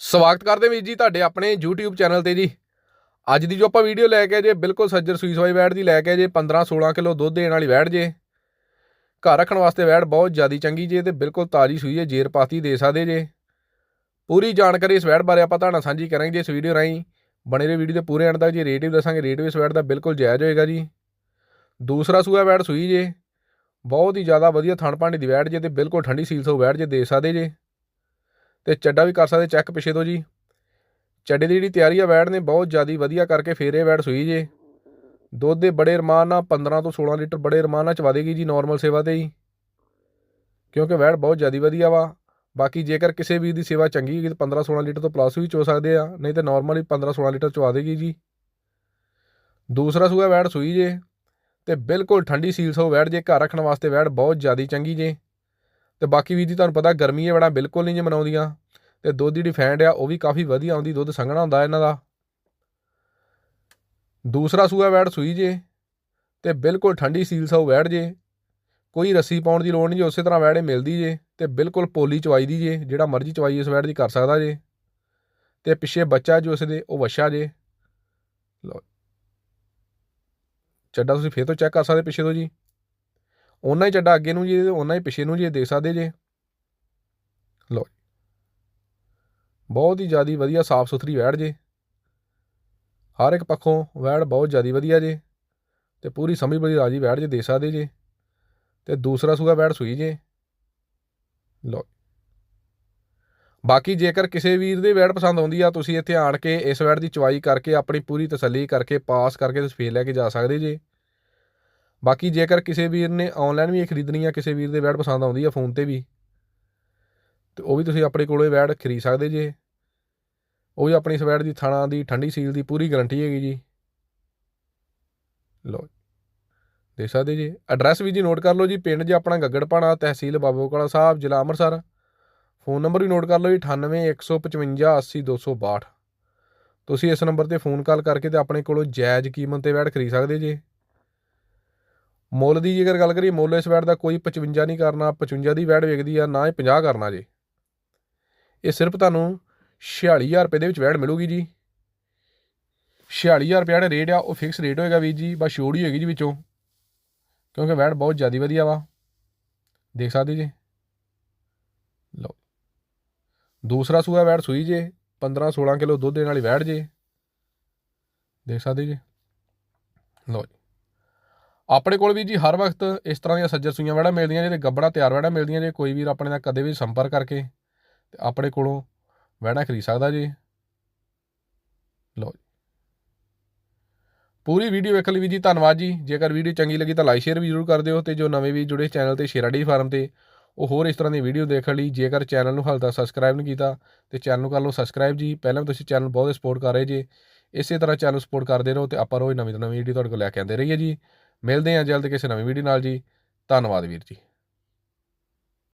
ਸਵਾਗਤ ਕਰਦੇ ਵੀਰ ਜੀ ਤੁਹਾਡੇ ਆਪਣੇ YouTube ਚੈਨਲ ਤੇ ਜੀ। ਅੱਜ ਦੀ ਜੋ ਆਪਾਂ ਵੀਡੀਓ ਲੈ ਕੇ ਜੇ, ਬਿਲਕੁਲ ਸੱਜਰ ਸੂਈ ਸਵਾਈ ਵੈੜ ਦੀ ਲੈ ਕੇ ਜੇ 15 16 ਕਿਲੋ ਦੁੱਧ ਦੇਣ ਵਾਲੀ ਵੈੜ ਜੇ। ਘਰ ਰੱਖਣ ਵਾਸਤੇ ਵੈੜ ਬਹੁਤ ਜ਼ਿਆਦੀ ਚੰਗੀ ਜੇ ਤੇ ਬਿਲਕੁਲ ਤਾਜ਼ੀ ਸੂਈ ਹੈ, ਜੇਰ ਪਾਤੀ ਦੇ ਸਕਦੇ ਜੇ। ਪੂਰੀ ਜਾਣਕਾਰੀ ਇਸ ਵੈੜ ਬਾਰੇ ਆਪਾਂ ਤੁਹਾਡੇ ਨਾਲ ਸਾਂਝੀ ਕਰਾਂਗੇ ਜੀ ਇਸ ਵੀਡੀਓ ਰਾਹੀਂ। ਬਣੇ ਰਹੋ ਵੀਡੀਓ ਦੇ ਪੂਰੇ ਐਂਡ ਤੱਕ, ਜੀ ਰੇਟ ਵੀ ਦੱਸਾਂਗੇ, ਰੇਟ ਵੀ ਇਸ ਵੈੜ ਦਾ ਬਿਲਕੁਲ ਜਾਇਜ਼ ਹੋਏਗਾ ਜੀ। ਦੂਸਰਾ ਸੂਆ ਵੈੜ ਸੂਈ ਜੇ, ਬਹੁਤ ਹੀ ਜ਼ਿਆਦਾ ਵਧੀਆ ਥਣ ਭਾਂਡੀ ਦੀ ਵੈੜ ਜੇ ਤੇ ਬਿਲਕੁਲ ਠੰਡੀ ਸੀਲ ਸੋ ਵੈੜ ਜੇ ਦੇ ਸਕਦੇ ਜੇ। ਤੇ ਚੱਡਾ ਵੀ ਕਰ ਸਕਦੇ ਚੈੱਕ ਪਿਛੇ ਤੋਂ ਜੀ। ਚੱਡੇ ਦੀ ਜਿਹੜੀ ਤਿਆਰੀ ਆ, ਵੈੜ ਨੇ ਬਹੁਤ ਜ਼ਿਆਦਾ ਵਧੀਆ ਕਰਕੇ ਫੇਰੇ ਵੈੜ ਸੂਈ ਜੇ। ਦੁੱਧ ਦੇ ਬੜੇ ਰਮਾਨ ਨਾਲ 15 ਤੋਂ 16 ਲੀਟਰ ਬੜੇ ਰਮਾਨ ਨਾਲ ਚਵਾ ਦੇਗੀ ਜੀ ਨਾਰਮਲ ਸੇਵਾ ਤੇ ਹੀ। ਕਿਉਂਕਿ ਵੈੜ ਬਹੁਤ ਜ਼ਿਆਦਾ ਵਧੀਆ ਵਾ। ਬਾਕੀ ਜੇਕਰ ਕਿਸੇ ਵੀ ਦੀ ਸੇਵਾ ਚੰਗੀ ਹੈਗੀ ਤਾਂ 15 16 ਲੀਟਰ ਤੋਂ ਪਲੱਸ ਵੀ ਚੋ ਸਕਦੇ ਆ, ਨਹੀਂ ਤੇ ਨਾਰਮਲੀ 15 16 ਲੀਟਰ ਚਵਾ ਦੇਗੀ ਜੀ। ਦੂਸਰਾ ਸੂਆ ਵੈੜ ਸੂਈ ਜੇ ਤੇ ਬਿਲਕੁਲ ਠੰਡੀ ਸੀਲ ਸੋ ਵੈੜ ਜੇ ਘਰ ਰੱਖਣ ਵਾਸਤੇ ਵੈੜ ਬਹੁਤ ਜ਼ਿਆਦਾ ਚੰਗੀ ਜੇ। ਤੇ ਬਾਕੀ ਵੀ ਜੀ ਤੁਹਾਨੂੰ ਪਤਾ ਗਰਮੀ ਹੈ ਬੜਾ ਬਿਲਕੁਲ ਨਹੀਂ ਜੇ ਮਨਾਉਂਦੀਆਂ, ਤੇ ਦੁੱਧ ਜਿਹੜੀ ਫੈਂਡ ਆ, ਉਹ ਵੀ ਕਾਫੀ ਵਧੀਆ ਆਉਂਦੀ, ਦੁੱਧ ਸੰਘਣਾ ਹੁੰਦਾ ਇਹਨਾਂ ਦਾ। ਦੂਸਰਾ ਸੂਆ ਵੈੜ ਸੂਈ ਜੇ, ਤੇ ਬਿਲਕੁਲ ਠੰਡੀ ਸੀਲ ਸੋ ਵੈੜ ਜੇ, ਕੋਈ ਰੱਸੀ ਪਾਉਣ ਦੀ ਲੋੜ ਨਹੀਂ ਜੇ, ਉਸੇ ਤਰ੍ਹਾਂ ਵੈੜੇ ਮਿਲਦੀ ਜੇ, ਤੇ ਬਿਲਕੁਲ ਪੋਲੀ ਚਵਾਈ ਦੀ ਜੇ, ਜਿਹੜਾ ਮਰਜ਼ੀ ਚਵਾਈ ਇਸ ਵੈੜ ਦੀ ਕਰ ਸਕਦਾ ਜੇ। ਤੇ ਪਿੱਛੇ ਬੱਚਾ ਜੋ ਉਸਦੇ, ਉਹ ਵਛਾ ਜੇ। ਲਓ ਚੱਡਾ ਤੁਸੀਂ ਫੇਰ ਤੋਂ ਚੈੱਕ ਕਰ ਸਕਦੇ ਪਿੱਛੇ ਤੋਂ ਜੀ। ਉਹਨਾਂ ਹੀ ਚੱਡਾ ਅੱਗੇ ਨੂੰ ਜੀ ਤੇ ਉਹਨਾਂ ਹੀ ਪਿੱਛੇ ਨੂੰ ਜੀ, ਇਹ ਦੇਖ ਸਕਦੇ ਜੇ। ਲਓ ਬਹੁਤ ਹੀ ਜਿਆਦੀ ਵਧੀਆ ਸਾਫ਼ ਸੁਥਰੀ ਵੈੜ ਜੇ। ਹਰ ਇੱਕ ਪੱਖੋਂ ਵੈੜ ਬਹੁਤ ਜਿਆਦੀ ਵਧੀਆ ਜੇ ਤੇ ਪੂਰੀ ਸਮਝ ਬੜੀ ਰਾਜੀ ਵੈੜ ਜੇ ਦੇ ਸਕਦੇ ਜੇ ਤੇ ਦੂਸਰਾ ਸੂਆ ਵੈੜ ਸੂਈ ਜੇ। ਲਓ ਬਾਕੀ ਜੇਕਰ ਕਿਸੇ ਵੀਰ ਦੇ ਵੈੜ ਪਸੰਦ ਆਉਂਦੀ ਆ, ਤੁਸੀਂ ਇੱਥੇ ਆਣ ਕੇ ਇਸ ਵੈੜ ਦੀ ਚੁਆਈ ਕਰਕੇ ਆਪਣੀ ਪੂਰੀ ਤਸੱਲੀ ਕਰਕੇ, ਪਾਸ ਕਰਕੇ ਤੁਸੀਂ ਫੇਰ ਲੈ ਕੇ ਜਾ ਸਕਦੇ ਜੇ। ਬਾਕੀ ਜੇਕਰ ਕਿਸੇ ਵੀਰ ਨੇ ਆਨਲਾਈਨ ਵੀ ਇਹ ਖਰੀਦਣੀ ਆ, ਕਿਸੇ ਵੀਰ ਦੇ ਵੈੜ ਪਸੰਦ ਆਉਂਦੀ ਆ ਫੋਨ ਤੇ ਵੀ, ਤੇ ਉਹ ਵੀ ਤੁਸੀਂ ਆਪਣੇ ਕੋਲੋਂ ਇਹ ਵੈੜ ਖਰੀਦ ਸਕਦੇ ਜੇ। ਉਹ ਵੀ ਆਪਣੀ ਇਸ ਵੈੜ ਦੀ ਥਾਣਾ ਦੀ, ਠੰਡੀ ਸੀਲ ਦੀ ਪੂਰੀ ਗਾਰੰਟੀ ਹੈਗੀ ਜੀ। ਲਓ ਦੇਖ ਸਕਦੇ ਜੀ। ਐਡਰੈਸ ਵੀ ਜੀ ਨੋਟ ਕਰ ਲਓ ਜੀ, ਪਿੰਡ ਜੀ ਆਪਣਾ ਗੱਗੜਪਾਣਾ, ਤਹਿਸੀਲ ਬਾਬੋਕਲਾ ਸਾਹਿਬ, ਜ਼ਿਲ੍ਹਾ ਅੰਮ੍ਰਿਤਸਰ। ਫੋਨ ਨੰਬਰ ਵੀ ਨੋਟ ਕਰ ਲਓ ਜੀ 981558 80262 ਤੁਸੀਂ ਇਸ ਨੰਬਰ ਤੇ ਫੋਨ ਕਾਲ ਕਰਕੇ ਤੇ ਆਪਣੇ ਕੋਲੋਂ ਜਾਇਜ਼ ਕੀਮਤ ਤੇ ਵੈੜ ਖਰੀਦ ਸਕਦੇ ਜੇ। ਮੁੱਲ ਦੀ ਜੇਕਰ ਗੱਲ ਕਰੀਏ, ਮੁੱਲ ਇਸ ਵੈਟ ਦਾ ਕੋਈ 55 ਨਹੀਂ ਕਰਨਾ 55 ਦੀ ਵੈਟ ਵੇਖਦੀ ਆ, ਨਾ ਹੀ 50 ਕਰਨਾ ਜੇ। ਇਹ ਸਿਰਫ ਤੁਹਾਨੂੰ 46000 ਰੁਪਏ ਦੇ ਵਿੱਚ ਵੈੜ ਮਿਲੂਗੀ ਜੀ। 46000 ਰੁਪਏ ਜਿਹੜਾ ਰੇਟ ਆ, ਉਹ ਫਿਕਸ ਰੇਟ ਹੋਏਗਾ ਵੀਰ ਜੀ, ਬਸ ਛੋੜ ਹੀ ਹੋਏਗੀ ਜੀ ਵਿੱਚੋਂ। ਕਿਉਂਕਿ ਵੈਟ ਬਹੁਤ ਜ਼ਿਆਦਾ ਵਧੀਆ ਵਾ। ਦੇਖ ਸਕਦੇ ਜੀ? ਲਓ। ਦੂਸਰਾ ਸੂਆ ਵੈਟ ਸੂਈ ਜੇ 15 16 ਕਿਲੋ ਦੁੱਧ ਦੇਣ ਵਾਲੀ ਵੈੜ ਜੇ। ਦੇਖ ਸਕਦੇ ਜੀ? ਲਓ ਜੀ। ਆਪਣੇ ਕੋਲ ਵੀ ਜੀ ਹਰ ਵਕਤ ਇਸ ਤਰ੍ਹਾਂ ਦੀਆਂ ਸੱਜਰ ਸੂਈਆਂ ਵੈੜਾਂ ਮਿਲਦੀਆਂ ਜੇ ਤੇ ਗੱਬੜਾ ਤਿਆਰ ਵੈੜਾਂ ਮਿਲਦੀਆਂ ਜੇ, ਕੋਈ ਵੀਰ ਆਪਣੇ ਨਾਲ ਕਦੇ ਵੀ ਸੰਪਰਕ ਕਰਕੇ ਤੇ ਆਪਣੇ ਕੋਲੋਂ ਵੈੜਾਂ ਖਰੀਦ ਸਕਦਾ ਜੀ। ਲਓ ਜੀ। ਪੂਰੀ ਵੀਡੀਓ ਵੇਖਣ ਲਈ ਵੀ ਜੀ ਧੰਨਵਾਦ ਜੀ। ਜੇਕਰ ਵੀਡੀਓ ਚੰਗੀ ਲੱਗੀ ਤਾਂ ਲਾਈਕ, ਸ਼ੇਅਰ ਵੀ ਜ਼ਰੂਰ ਕਰ ਦਿਓ ਤੇ ਜੋ ਨਵੇਂ ਵੀ ਜੁੜੇ ਚੈਨਲ ਤੇ ਸ਼ੇਰਾਡੀ ਫਾਰਮ ਤੇ, ਉਹ ਹੋਰ ਇਸ ਤਰ੍ਹਾਂ ਦੀ ਵੀਡੀਓ ਦੇਖਣ ਲਈ ਜੇਕਰ ਚੈਨਲ ਨੂੰ ਹਾਲ ਤੱਕ ਸਬਸਕ੍ਰਾਈਬ ਨਹੀਂ ਕੀਤਾ ਤੇ ਚੈਨਲ ਨੂੰ ਕਰ ਲਓ ਸਬਸਕ੍ਰਾਈਬ ਜੀ। ਪਹਿਲਾਂ ਵੀ ਤੁਸੀਂ ਚੈਨਲ ਬਹੁਤ ਸਪੋਰਟ ਕਰ ਰਹੇ ਜੀ, ਇਸੇ ਤਰ੍ਹਾਂ ਚੈਨਲ ਸਪੋਰਟ ਕਰਦੇ ਰਹੋ ਤੇ ਆਪਾਂ ਰੋਜ਼ ਨਵੀਂ ਤੋਂ ਨਵੀਂ ਵੀਡੀਓ ਤੁਹਾਡੇ ਕੋਲ ਲੈ ਕੇ ਆਉਂਦੇ ਰਹੀਏ ਜੀ। ਮਿਲਦੇ ਹਾਂ ਜਲਦ ਕਿਸੇ ਨਵੀਂ ਵੀਡੀਓ ਨਾਲ ਜੀ। ਧੰਨਵਾਦ ਵੀਰ ਜੀ।